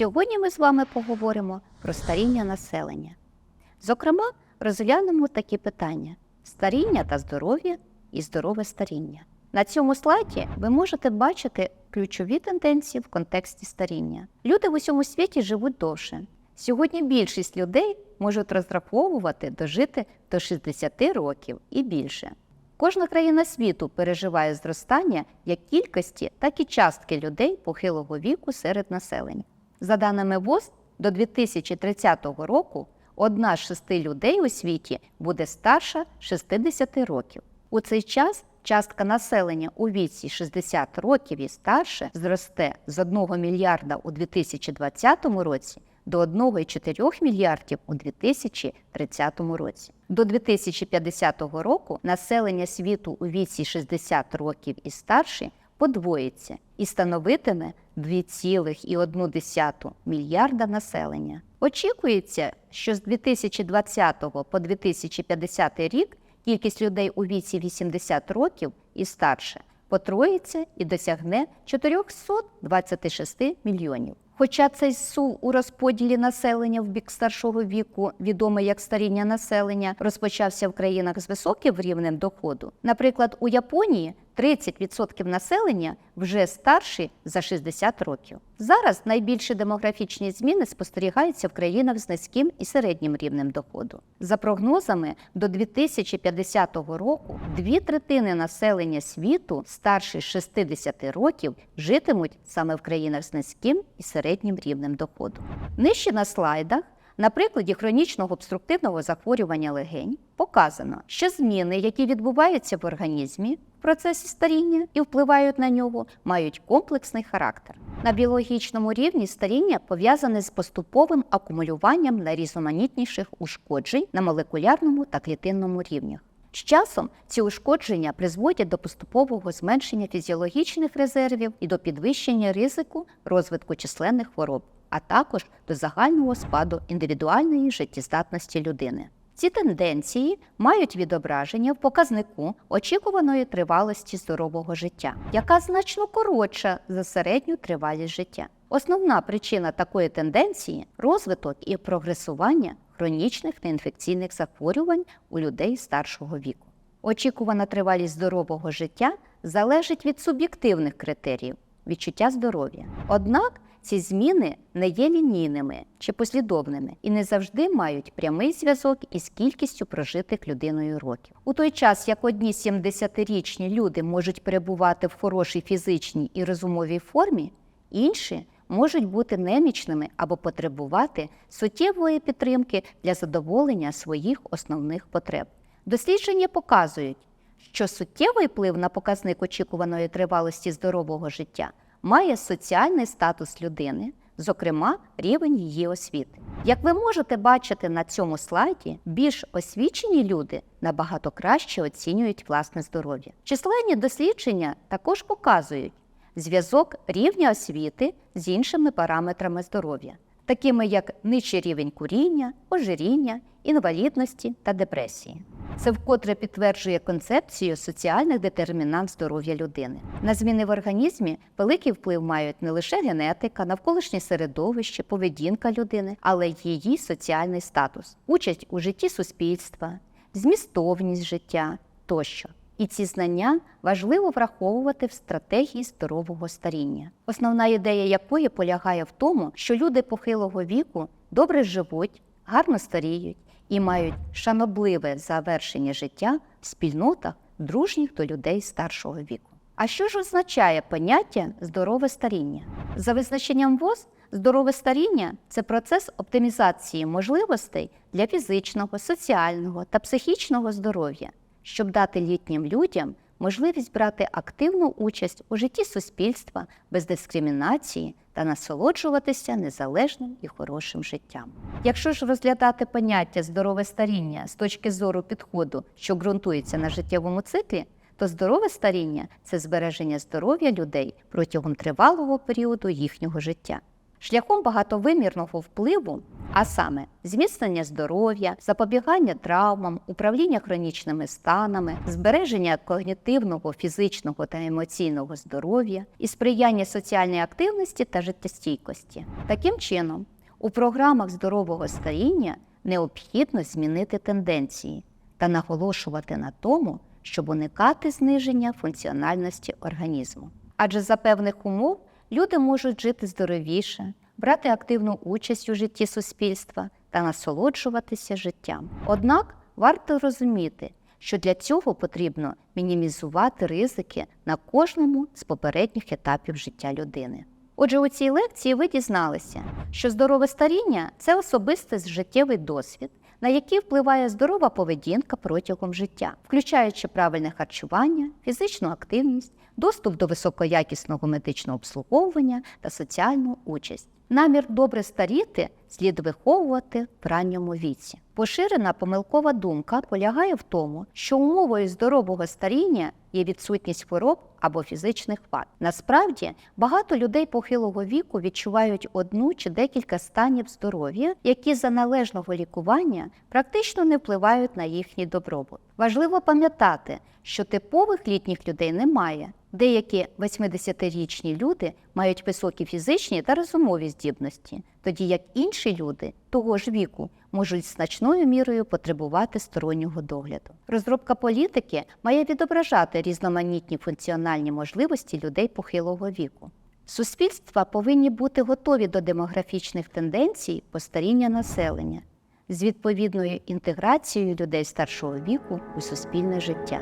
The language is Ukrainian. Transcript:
Сьогодні ми з вами поговоримо про старіння населення. Зокрема, розглянемо такі питання: старіння та здоров'я і здорове старіння. На цьому слайді ви можете бачити ключові тенденції в контексті старіння. Люди в усьому світі живуть довше. Сьогодні більшість людей можуть розраховувати дожити до 60 років і більше. Кожна країна світу переживає зростання як кількості, так і частки людей похилого віку серед населення. За даними ВОЗ, до 2030 року одна з шести людей у світі буде старша 60 років. У цей час частка населення у віці 60 років і старше зросте з 1 мільярда у 2020 році до 1,4 мільярдів у 2030 році. До 2050 року населення світу у віці 60 років і старше подвоїться і становитиме 2,1 мільярда населення. Очікується, що з 2020 по 2050 рік кількість людей у віці 80 років і старше потроїться і досягне 426 мільйонів. Хоча цей сул у розподілі населення в бік старшого віку, відомий як старіння населення, розпочався в країнах з високим рівнем доходу. Наприклад, у Японії 30% населення вже старші за 60 років. Зараз найбільші демографічні зміни спостерігаються в країнах з низьким і середнім рівнем доходу. За прогнозами, до 2050 року дві третини населення світу старші 60 років житимуть саме в країнах з низьким і середнім рівнем доходу. Нижче на слайдах на прикладі хронічного обструктивного захворювання легень показано, що зміни, які відбуваються в організмі в процесі старіння і впливають на нього, мають комплексний характер. На біологічному рівні старіння пов'язане з поступовим акумулюванням найрізноманітніших ушкоджень на молекулярному та клітинному рівнях. З часом ці ушкодження призводять до поступового зменшення фізіологічних резервів і до підвищення ризику розвитку численних хвороб, а також до загального спаду індивідуальної життєздатності людини. Ці тенденції мають відображення в показнику очікуваної тривалості здорового життя, яка значно коротша за середню тривалість життя. Основна причина такої тенденції розвиток і прогресування хронічних неінфекційних захворювань у людей старшого віку. Очікувана тривалість здорового життя залежить від суб'єктивних критеріїв відчуття здоров'я. Однак ці зміни не є лінійними чи послідовними і не завжди мають прямий зв'язок із кількістю прожитих людиною років. У той час, як одні 70-річні люди можуть перебувати в хорошій фізичній і розумовій формі, інші можуть бути немічними або потребувати суттєвої підтримки для задоволення своїх основних потреб. Дослідження показують, що суттєвий вплив на показник очікуваної тривалості здорового життя має соціальний статус людини, зокрема рівень її освіти. Як ви можете бачити на цьому слайді, більш освічені люди набагато краще оцінюють власне здоров'я. Численні дослідження також показують зв'язок рівня освіти з іншими параметрами здоров'я, такими як нижчий рівень куріння, ожиріння, інвалідності та депресії. Це вкотре підтверджує концепцію соціальних детермінант здоров'я людини. На зміни в організмі великий вплив мають не лише генетика, навколишнє середовище, поведінка людини, але й її соціальний статус, участь у житті суспільства, змістовність життя тощо. І ці знання важливо враховувати в стратегії здорового старіння, основна ідея якої полягає в тому, що люди похилого віку добре живуть, гарно старіють і мають шанобливе завершення життя в спільнотах, дружніх до людей старшого віку. А що ж означає поняття здорове старіння? За визначенням ВОЗ, здорове старіння це процес оптимізації можливостей для фізичного, соціального та психічного здоров'я, щоб дати літнім людям можливість брати активну участь у житті суспільства без дискримінації та насолоджуватися незалежним і хорошим життям. Якщо ж розглядати поняття здорове старіння з точки зору підходу, що ґрунтується на життєвому циклі, то здорове старіння це збереження здоров'я людей протягом тривалого періоду їхнього життя. Шляхом багатовимірного впливу, а саме зміцнення здоров'я, запобігання травмам, управління хронічними станами, збереження когнітивного, фізичного та емоційного здоров'я і сприяння соціальній активності та життєстійкості. Таким чином, у програмах здорового старіння необхідно змінити тенденції та наголошувати на тому, щоб уникати зниження функціональності організму. Адже за певних умов люди можуть жити здоровіше, брати активну участь у житті суспільства та насолоджуватися життям. Однак варто розуміти, що для цього потрібно мінімізувати ризики на кожному з попередніх етапів життя людини. Отже, у цій лекції ви дізналися, що здорове старіння це особистий життєвий досвід, на які впливає здорова поведінка протягом життя, включаючи правильне харчування, фізичну активність, доступ до високоякісного медичного обслуговування та соціальну участь. Намір добре старіти слід виховувати в ранньому віці. Поширена помилкова думка полягає в тому, що умовою здорового старіння є відсутність хвороб або фізичних вад. Насправді багато людей похилого віку відчувають одну чи декілька станів здоров'я, які за належного лікування практично не впливають на їхній добробут. Важливо пам'ятати, що типових літніх людей немає. Деякі 80-річні люди мають високі фізичні та розумові здібності, тоді як інші люди того ж віку можуть значною мірою потребувати стороннього догляду. Розробка політики має відображати різноманітні функціональні можливості людей похилого віку. Суспільства повинні бути готові до демографічних тенденцій постаріння населення з відповідною інтеграцією людей старшого віку у суспільне життя.